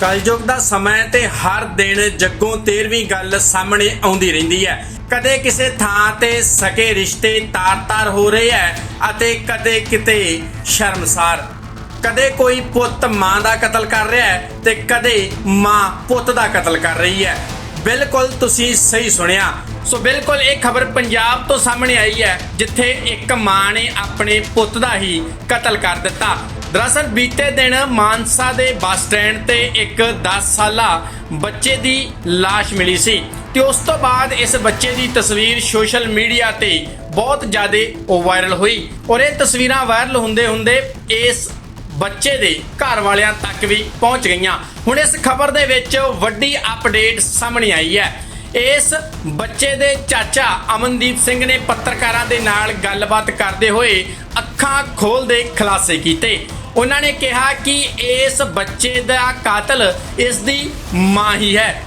ਕਲਯੁਗ ਦਾ ਸਮਾਂ ਤੇ ਹਰ ਦਿਨ ਜੱਗੋਂ 13ਵੀਂ ਗੱਲ ਸਾਹਮਣੇ ਆਉਂਦੀ ਰਹਿੰਦੀ ਹੈ। ਕਦੇ ਕਿਸੇ ਥਾਂ ਤੇ ਸਕੇ ਰਿਸ਼ਤੇ ਤਾਰ-ਤਾਰ ਹੋ ਰਹੇ ਹੈ ਅਤੇ ਕਦੇ ਕਿਤੇ ਸ਼ਰਮਸਾਰ। ਕਦੇ ਕੋਈ ਪੁੱਤ ਮਾਂ ਦਾ ਕਤਲ ਕਰ ਰਿਹਾ ਹੈ ਤੇ ਕਦੇ ਮਾਂ ਪੁੱਤ ਦਾ ਕਤਲ ਕਰ ਰਹੀ ਹੈ। ਬਿਲਕੁਲ ਤੁਸੀਂ ਸਹੀ ਸੁਣਿਆ। ਸੋ ਬਿਲਕੁਲ ਇਹ ਖਬਰ ਪੰਜਾਬ ਤੋਂ ਸਾਹਮਣੇ ਆਈ ਹੈ, ਜਿੱਥੇ ਇੱਕ ਮਾਂ ਨੇ ਆਪਣੇ ਪੁੱਤ ਦਾ ਹੀ ਕਤਲ ਕਰ ਦਿੱਤਾ। ਦਰਅਸਲ ਬੀਤੇ ਦਿਨ ਮਾਨਸਾ ਦੇ ਬੱਸ ਸਟੈਂਡ ਤੇ ਇੱਕ 10 ਸਾਲਾ ਬੱਚੇ ਦੀ ਲਾਸ਼ ਮਿਲੀ ਸੀ ਤੇ ਉਸ ਤੋਂ ਬਾਅਦ ਇਸ ਬੱਚੇ ਦੀ ਤਸਵੀਰ ਸੋਸ਼ਲ ਮੀਡੀਆ ਤੇ ਬਹੁਤ ਜ਼ਿਆਦਾ ਵਾਇਰਲ ਹੋਈ ਔਰ ਇਹ ਤਸਵੀਰਾਂ ਵਾਇਰਲ ਹੁੰਦੇ ਹੁੰਦੇ ਇਸ ਬੱਚੇ ਦੇ ਘਰ ਵਾਲਿਆਂ ਤੱਕ ਵੀ ਪਹੁੰਚ ਗਈਆਂ। ਹੁਣ ਇਸ ਖਬਰ ਦੇ ਵਿੱਚ ਵੱਡੀ ਅਪਡੇਟ ਸਾਹਮਣੇ ਆਈ ਹੈ। ਇਸ ਬੱਚੇ ਦੇ ਚਾਚਾ ਅਮਨਦੀਪ ਸਿੰਘ ਨੇ ਪੱਤਰਕਾਰਾਂ ਦੇ ਨਾਲ ਗੱਲਬਾਤ ਕਰਦੇ ਹੋਏ ਅੱਖਾਂ ਖੋਲਦੇ ਖੁਲਾਸੇ ਕੀਤੇ। ਉਹਨਾਂ ਨੇ ਕਿਹਾ ਕਿ ਇਸ ਬੱਚੇ ਦਾ ਕਾਤਲ ਇਸ ਦੀ ਮਾਂ ਹੀ ਹੈ।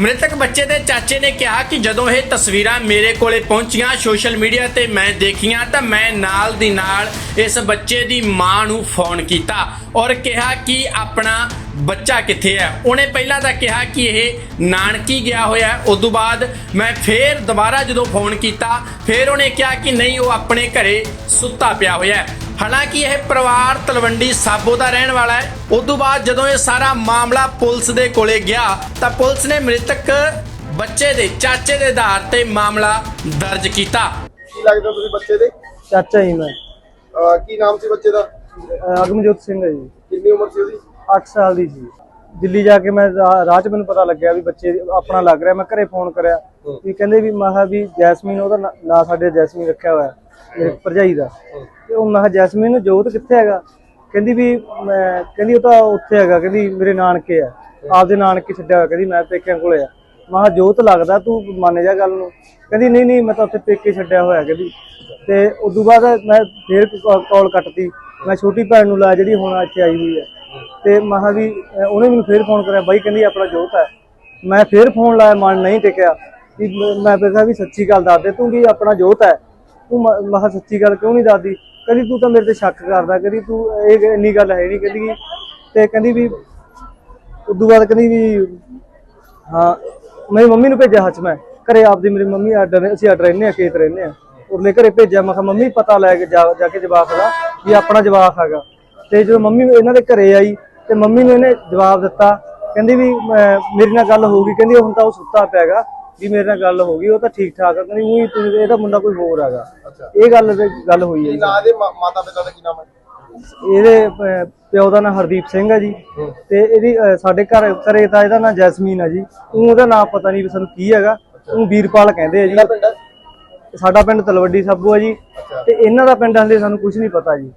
ਮ੍ਰਿਤਕ ਬੱਚੇ ਦੇ ਚਾਚੇ ਨੇ ਕਿਹਾ ਕਿ ਜਦੋਂ ਇਹ ਤਸਵੀਰਾਂ ਮੇਰੇ ਕੋਲੇ ਪਹੁੰਚੀਆਂ ਸੋਸ਼ਲ ਮੀਡੀਆ ਤੇ ਮੈਂ ਦੇਖੀਆਂ ਤਾਂ ਮੈਂ ਨਾਲ ਦੀ ਨਾਲ ਇਸ ਬੱਚੇ ਦੀ ਮਾਂ ਨੂੰ ਫੋਨ ਕੀਤਾ ਔਰ ਕਿਹਾ ਕਿ ਆਪਣਾ ਬੱਚਾ ਕਿੱਥੇ ਹੈ? ਉਹਨੇ ਪਹਿਲਾਂ ਤਾਂ ਕਿਹਾ ਕਿ ਇਹ ਨਾਨਕੀ ਗਿਆ ਹੋਇਆ ਉਸ ਤੋਂ ਬਾਅਦ ਮੈਂ ਫੇਰ ਦੁਬਾਰਾ ਜਦੋਂ ਫੋਨ ਕੀਤਾ ਫੇਰ ਉਹਨੇ ਕਿਹਾ ਕਿ ਨਹੀਂ ਉਹ ਆਪਣੇ ਘਰੇ ਸੁੱਤਾ ਪਿਆ ਹੋਇਆ ਹੈ। ਹਾਲਾਂਕਿ ਇਹ ਪਰਿਵਾਰ ਤਲਵੰਡੀ ਸਾਬੋ ਦਾ ਰਹਿਣ ਵਾਲਾ ਹੈ। ਉਸ ਤੋਂ ਬਾਅਦ ਜਦੋਂ ਇਹ ਸਾਰਾ ਮਾਮਲਾ ਪੁਲਿਸ ਦੇ ਕੋਲੇ ਗਿਆ ਤਾਂ ਪੁਲਿਸ ਨੇ ਮ੍ਰਿਤਕ ਬੱਚੇ ਦੇ ਚਾਚੇ ਦੇ ਆਧਾਰ ਤੇ ਮਾਮਲਾ ਦਰਜ ਕੀਤਾ। ਕੀ ਲੱਗਦਾ ਤੁਸੀਂ ਬੱਚੇ ਦੇ? ਚਾਚਾ ਜੀ ਮੈਂ। ਅਹ ਕੀ ਨਾਮ ਸੀ ਬੱਚੇ ਦਾ? ਅਹ ਅਗਮਜੋਤ ਸਿੰਘ ਹੈ ਜੀ। ਕਿੰਨੀ ਉਮਰ ਸੀ ਉਹਦੀ? 8 ਸਾਲ ਦੀ ਸੀ। ਦਿੱਲੀ ਜਾ ਕੇ ਮੈਂ ਰਾ- ਰਾਹ 'ਚ ਮੈਨੂੰ ਪਤਾ ਲੱਗਿਆ ਵੀ ਬੱਚੇ ਆਪਣਾ ਲੱਗ ਰਿਹਾ ਮੈਂ ਘਰੇ ਫੋਨ ਕਰਿਆ। ਵੀ ਕਹਿੰਦੇ ਵੀ ਮੈਂ ਕਿਹਾ ਵੀ ਜੈਸਮੀਨ ਉਹਦਾ ਨਾਂ- ਨਾਂ ਸਾਡੇ ਜੈਸਮੀਨ ਰੱਖਿਆ ਹੋਇਆ ਮੇਰੇ ਭਰਜਾਈ ਦਾ। ਤੇ ਉਹ ਮੈਂ ਕਿਹਾ ਜੈਸਮੀਨ ਨੂੰ ਜੋਤ ਕਿੱਥੇ ਹੈਗਾ? ਕਹਿੰਦੀ ਵੀ ਮੈਂ ਕਹਿੰਦੀ ਉਹ ਤਾਂ ਉੱਥੇ ਹੈਗਾ ਕਹਿੰਦੀ ਮੇਰੇ ਨਾਨਕੇ ਆ। ਆਪਦੇ ਨਾਨਕੇ ਛੱਡਿਆ ਹੋਇਆ ਕਹਿੰਦੀ ਮੈਂ ਪੇਕਿਆਂ ਕੋਲੇ ਆ। ਮੈਂ ਕਿਹਾ ਜੋਤ ਲੱਗਦਾ ਤੂੰ ਮੰਨ ਜਾ ਗੱਲ ਨੂੰ। ਕਹਿੰਦੀ ਨਹੀਂ ਨਹੀਂ ਮੈਂ ਤਾਂ ਉੱਥੇ ਪੇਕੇ ਛੱਡਿਆ ਹੋਇਆ ਕਹਿੰਦੀ। ਤੇ ਉਦੋਂ ਬਾਅਦ ਮੈਂ ਫੇਰ ਕਾਲ ਕੱਟਤੀ। ਮੈਂ ਛੋਟੀ ਭੈਣ ਨੂੰ ਲਾ ਜਿਹੜੀ ਹੁਣ ਇੱਥੇ ਆਈ ਹੋਈ ਹੈ। ਤੇ ਮੈਂ ਵੀ ਉਹਨੇ ਮੈਨੂੰ ਫੇਰ ਫੋਨ ਕਰਿਆ, ਬਾਈ ਕਹਿੰਦੀ ਆਪਣਾ ਜੋਤ ਹੈ। ਮੈਂ ਫੇਰ ਫੋਨ ਲਾਇਆ, ਮਨ ਨਹੀਂ ਟਿਕਿਆ। ਵੀ ਮੈਂ ਕਿਹਾ ਵੀ ਸੱਚੀ ਗੱਲ ਦੱਸ ਦੇ, ਤੂੰ ਵੀ ਆਪਣਾ ਜੋਤ ਹੈ। ਤੂੰ ਮ- ਮੈਂ ਕਿਹਾ ਸੱਚੀ ਗੱਲ ਕਿਉਂ ਨਹੀਂ ਦੱਸਦੀ? ਕਹਿੰਦੀ ਤੂੰ ਤਾਂ ਮੇਰੇ ਤੇ ਸ਼ੱਕ ਕਰਦਾ, ਕਹਿੰਦੀ ਤੂੰ ਇਹ ਇੰਨੀ ਗੱਲ ਹੈ ਨਹੀਂ ਕਹਿੰਦੀ ਤੇ ਕਹਿੰਦੀ ਵੀ, ਉਦੋਂ ਬਾਅਦ ਕਹਿੰਦੀ ਵੀ, ਹਾਂ, ਮੇਰੀ ਮੰਮੀ ਨੂੰ ਭੇਜਿਆ ਹੱਥ ਮੈਂ। ਘਰੇ ਆਪਦੀ ਮੇਰੀ ਮੰਮੀ ਅੱਡ ਨੇ ਅਸੀਂ ਅੱਡ ਰਹਿੰਦੇ ਆ ਖੇਤ ਰਹਿੰਦੇ ਆ ਉਹਨੇ ਘਰੇ ਭੇਜਿਆ, ਮੈਂ ਕਿਹਾ ਮੰਮੀ ਪਤਾ ਲੈ ਕੇ ਜਾ ਜਾ ਕੇ ਜਵਾਬ ਦਾ, ਵੀ ਆਪਣਾ ਜਵਾਬ ਹੈਗਾ। ਤੇ ਜਦੋਂ ਮੰਮੀ ਇਹਨਾਂ ਦੇ ਘਰੇ ਆਈ ਤੇ ਮੰਮੀ ਨੂੰ ਇਹਨੇ ਜਵਾਬ ਦਿੱਤਾ। ਕਹਿੰਦੀ ਵੀ ਮੇਰੇ ਨਾਲ ਗੱਲ ਹੋ ਗਈ। ਕਹਿੰਦੀ ਹੁਣ ਤਾਂ ਉਹ ਸੁੱਤਾ ਪਿਆਗਾ ਵੀ ਮੇਰੇ ਨਾਲ ਗੱਲ ਹੋ ਗਈ ਉਹ ਤਾਂ ਠੀਕ ਠਾਕ ਆ। ਕਹਿੰਦੀ ਉਹੀ ਤੂੰ ਇਹਦਾ ਮੁੰਡਾ ਕੋਈ ਹੋਰ ਹੈਗਾ। ਇਹ ਗੱਲ ਤੇ ਗੱਲ ਹੋਈ ਹੈ ਜੀ। ਨਾਂ ਦੇ ਮਾਤਾ ਪਿਤਾ ਦਾ ਕੀ ਨਾਮ ਹੈ? ਇਹਦੇ ਪਿਓ ਦਾ ਨਾਂ ਹਰਦੀਪ ਸਿੰਘ ਹੈ ਜੀ। ਤੇ ਇਹਦੀ ਸਾਡੇ ਘਰ ਘਰੇ ਤਾਂ ਇਹਦਾ ਨਾਂ ਜੈਸਮੀਨ ਹੈ ਜੀ। ਉਹ ਉਹਦਾ ਨਾਮ ਪਤਾ ਨਹੀਂ ਵੀ ਸਾਨੂੰ ਕੀ ਹੈਗਾ। ਉਹ ਵੀਰਪਾਲ ਕਹਿੰਦੇ ਆ ਜੀ। ਸਾਡਾ ਪਿੰਡ ਤਲਵੱਡੀ ਸਾਬੂ ਹੈ ਜੀ। ਤੇ ਇਹਨਾਂ ਦਾ ਪਿੰਡ ਹਲੇ ਸਾਨੂੰ ਕੁਝ ਨਹੀਂ ਪਤਾ ਜੀ।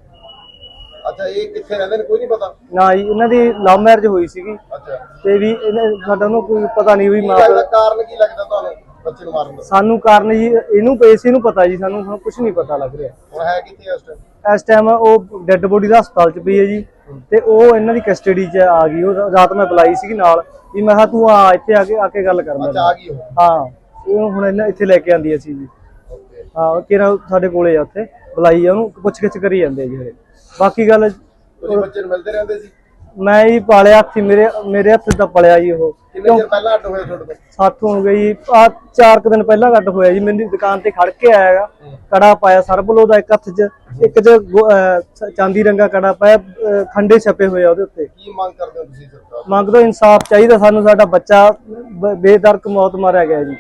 ਅੱਛਾ ਇਹ ਕਿੱਥੇ ਰਹਿੰਦੇ ਨੇ? ਕੋਈ ਨਹੀਂ ਪਤਾ? ਨਾ ਜੀ ਇਹਨਾਂ ਦੀ ਲਵ ਮੈਰਿਜ ਹੋਈ ਸੀਗੀ। ਅੱਛਾ। ਤੇ ਵੀ ਇਹਨਾਂ ਸਾਡਾ ਨੂੰ ਕੋਈ ਪਤਾ ਨਹੀਂ ਵੀ ਕੀ ਮਾਂ ਲੱਗਦਾ ਕਾਰਨ ਕੀ ਲੱਗਦਾ ਤੁਹਾਨੂੰ ਬੱਚੇ ਨੂੰ ਮਾਰਨ ਦਾ? ਸਾਨੂੰ ਕਾਰਨ ਜੀ ਇਹਨੂੰ ਪੈਸੇ ਨੂੰ ਪਤਾ ਜੀ ਸਾਨੂੰ ਸਾਨੂੰ ਕੁਝ ਨਹੀਂ ਪਤਾ ਲੱਗ ਰਿਹਾ। ਹੁਣ ਹੈ ਕਿੱਥੇ ਇਸ ਟਾਈਮ ਇਸ ਟਾਈਮ ਉਹ ਡੈੱਡ ਬੋਡੀ ਦਾ ਹਸਪਤਾਲ 'ਚ ਪਈ ਹੈ ਜੀ। ਤੇ ਉਹ ਇਹਨਾਂ ਦੀ ਕਸਟਡੀ 'ਚ ਆ ਗਈ। ਉਹ ਰਾਤ ਮੈਂ ਬੁਲਾਈ ਸੀਗੀ ਨਾਲ ਵੀ ਮੈਂ ਕਿਹਾ ਤੂੰ ਆ ਇੱਥੇ ਆ ਕੇ ਆ ਕੇ ਗੱਲ ਕਰ ਅੱਛਾ ਲੈ ਆ ਗਈ ਉਹ? ਹਾਂ। ਉਹ ਹੁਣ ਇਹਨਾਂ ਇੱਥੇ ਲੈ ਕੇ ਆਂਦੀ ਅਸੀਂ ਜੀ। ਓਕੇ। ਹਾਂ ਕਿਹੜਾ ਸਾਡੇ ਕੋਲੇ ਆ ਉੱਥੇ। ਬੁਲਾਈ ਆ ਉਹਨੂੰ ਪੁੱਛ ਗਿੱਛ ਕਰੀ ਜਾਂਦੇ ਆ ਜੀ ਹਲੇ ਬਾਕੀ ਗੱਲ ਤੁਸੀਂ ਬੱਚੇ ਨੂੰ ਮਿਲਦੇ ਰਹਿੰਦੇ ਸੀ? ਮੈਂ ਹੀ ਪਾਲਿਆ ਹੱਥੀ ਮੇਰੇ ਮੇਰੇ ਹੱਥ ਦਾ ਪਲਿਆ ਜੀ ਉਹ। ਕਿੰਨੇ ਚਿਰ ਪਹਿਲਾਂ ਅੱਡ ਹੋਏ ਤੁਹਾਡੇ ਤੋਂ ਸਾਥੋਂ ਹੋ ਗਈ ਆ ਚਾਰ ਕੁ ਦਿਨ ਪਹਿਲਾਂ ਕੱਟ ਹੋਇਆ ਜੀ। ਮੇਰੀ ਦੁਕਾਨ ਤੇ ਖੜ ਕੇ ਆਇਆਗਾ ਕੜਾ ਪਾਇਆ ਸਰਬਲੋ ਦਾ ਇੱਕ ਹੱਥ 'ਚ ਇੱਕ 'ਚ ਅਹ ਚਾਂਦੀ ਰੰਗਾ ਕੜਾ ਪਾਇਆ ਅਹ ਖੰਡੇ ਛਪੇ ਹੋਏ ਆ ਉਹਦੇ ਉੱਤੇ। ਕੀ ਮੰਗ ਕਰਦੇ ਹੋ ਤੁਸੀਂ ਸਰਕਾਰ ਮੰਗਦੋ ਇਨਸਾਫ ਚਾਹੀਦਾ ਸਾਨੂੰ। ਸਾਡਾ ਬੱਚਾ ਬ- ਬੇਦਰਕ ਮੌਤ ਮਾਰਿਆ ਗਿਆ ਜੀ।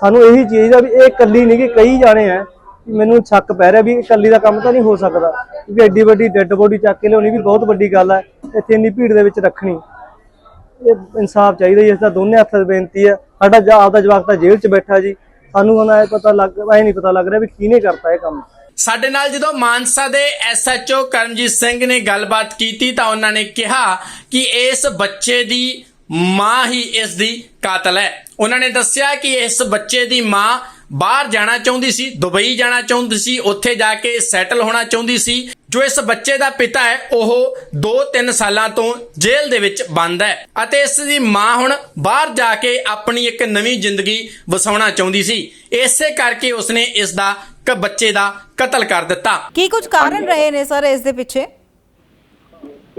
ਸਾਨੂੰ ਇਹੀ ਚੀਜ਼ ਆ ਵੀ ਇਹ ਇਕੱਲੀ ਨਹੀਂ ਕਿ ਕਈ ਜਾਣੇ ਆ ਮੈਨੂੰ ਸ਼ੱਕ ਪੈ ਰਿਹਾ ਵੀ ਇਹ ਇਕੱਲੀ ਦਾ ਕੰਮ ਤਾਂ ਨਹੀਂ ਹੋ ਸਕਦਾ। ਕਿਉਂਕਿ ਐਡੀ ਵੱਡੀ ਡੈੱਡ ਬੋਡੀ ਚੱਕ ਕੇ ਲਿਆਉਣੀ ਵੀ ਬਹੁਤ ਵੱਡੀ ਗੱਲ ਹੈ ਇੱਥੇ ਇੰਨੀ ਭੀੜ ਦੇ ਵਿੱਚ ਰੱਖਣੀ। ਇਹ ਇਨਸਾਫ ਚਾਹੀਦਾ ਜੀ ਇਸ ਦਾ ਦੋਨੇ ਹੱਥ ਬੇਨਤੀ ਹੈ ਸਾਡਾ ਆਪਦਾ ਜਵਾਕ ਤਾਂ ਜੇਲ੍ਹ 'ਚ ਬੈਠਾ ਜੀ। ਸਾਨੂੰ ਹੁਣ ਇਹ ਪਤਾ ਲੱਗ, ਐ ਨਹੀਂ ਪਤਾ ਲੱਗ ਰਿਹਾ ਵੀ ਕਿਹਨੇ ਕਰਤਾ ਇਹ ਕੰਮ। ਸਾਡੇ ਨਾਲ ਜਦੋਂ ਮਾਨਸਾ ਦੇ ਐਸਐਚਓ ਕਰਮਜੀਤ ਸਿੰਘ ਨੇ ਗੱਲਬਾਤ ਕੀਤੀ ਤਾਂ ਉਹਨਾਂ ਨੇ ਕਿਹਾ ਕਿ ਇਸ ਬੱਚੇ ਦੀ ਮਾਂ ਹੀ ਇਸ ਦੀ ਕਾਤਲ ਹੈ। ਉਹਨਾਂ ਨੇ ਦੱਸਿਆ ਕਿ ਇਸ ਬੱਚੇ ਦੀ ਮਾਂ ਬਾਹਰ ਜਾਣਾ ਚਾਹੁੰਦੀ ਸੀ ਦੁਬਈ ਜਾਣਾ ਚਾਹੁੰਦੀ ਸੀ ਉੱਥੇ ਜਾ ਕੇ ਸੈਟਲ ਹੋਣਾ ਚਾਹੁੰਦੀ ਸੀ ਜੋ ਇਸ ਬੱਚੇ ਦਾ ਪਿਤਾ ਹੈ ਉਹ 2-3 ਸਾਲਾਂ ਤੋਂ ਜੇਲ੍ਹ ਦੇ ਵਿੱਚ ਬੰਦ ਹੈ ਅਤੇ ਇਸ ਦੀ ਮਾਂ ਹੁਣ ਬਾਹਰ ਜਾ ਕੇ ਆਪਣੀ ਇੱਕ ਨਵੀਂ ਜ਼ਿੰਦਗੀ ਵਸਾਉਣਾ ਚਾਹੁੰਦੀ ਸੀ। ਇਸੇ ਕਰਕੇ ਉਸਨੇ ਇਸ ਦਾ ਕ ਬੱਚੇ ਦਾ ਕਤਲ ਕਰ ਦਿੱਤਾ। ਕੀ ਕੁਝ ਕਾਰਨ ਰਹੇ ਨੇ ਸਰ ਇਸ ਦੇ ਪਿੱਛੇ?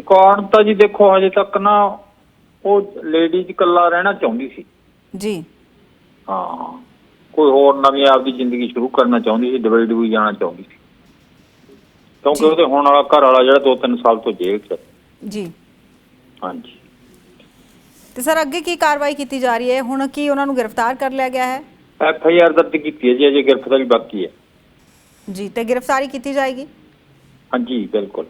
ਕਾਰਨ ਤਾਂ ਜੀ ਦੇਖੋ ਹਜੇ ਤੱਕ ਨਾ ਉਹ ਲੇਡੀਜ਼ ਇਕੱਲਾ ਰਹਿਣਾ ਚਾਹੁੰਦੀ ਸੀ। ਜੀ। ਹਾਂ। ਕੋਈ ਹੋਰ ਨਵੀਂ ਆਪਦੀ ਜ਼ਿੰਦਗੀ ਸ਼ੁਰੂ ਕਰਨਾ ਚਾਹੁੰਦੀ ਸੀ ਦੁਬਈ ਦੁਬਈ ਜਾਣਾ ਚਾਹੁੰਦੀ ਸੀ। ਕਿਉਂਕਿ। ਉਹਦੇ ਹੁਣ ਵਾਲਾ ਘਰ ਵਾਲਾ ਜਿਹੜਾ 2-3 ਸਾਲ ਤੋਂ ਜੇਲ੍ਹ 'ਚ। ਜੀ। ਹਾਂਜੀ। ਤੇ ਸਰ ਅੱਗੇ ਕੀ ਕਾਰਵਾਈ ਕੀਤੀ ਜਾ ਰਹੀ ਹੈ? ਹੁਣ ਕੀ ਉਹਨਾਂ ਨੂੰ ਗ੍ਰਿਫਤਾਰ ਕਰ ਲਿਆ ਗਿਆ ਹੈ? ਐਫ ਆਈ ਆਰ ਦਰਜ ਕੀਤੀ ਹੈ ਜੀ ਅਜੇ ਗ੍ਰਿਫਤਾਰੀ ਬਾਕੀ ਹੈ। ਜੀ ਤੇ ਗ੍ਰਿਫਤਾਰੀ ਕੀਤੀ ਜਾਏਗੀ? ਹਾਂਜੀ ਬਿਲਕੁਲ।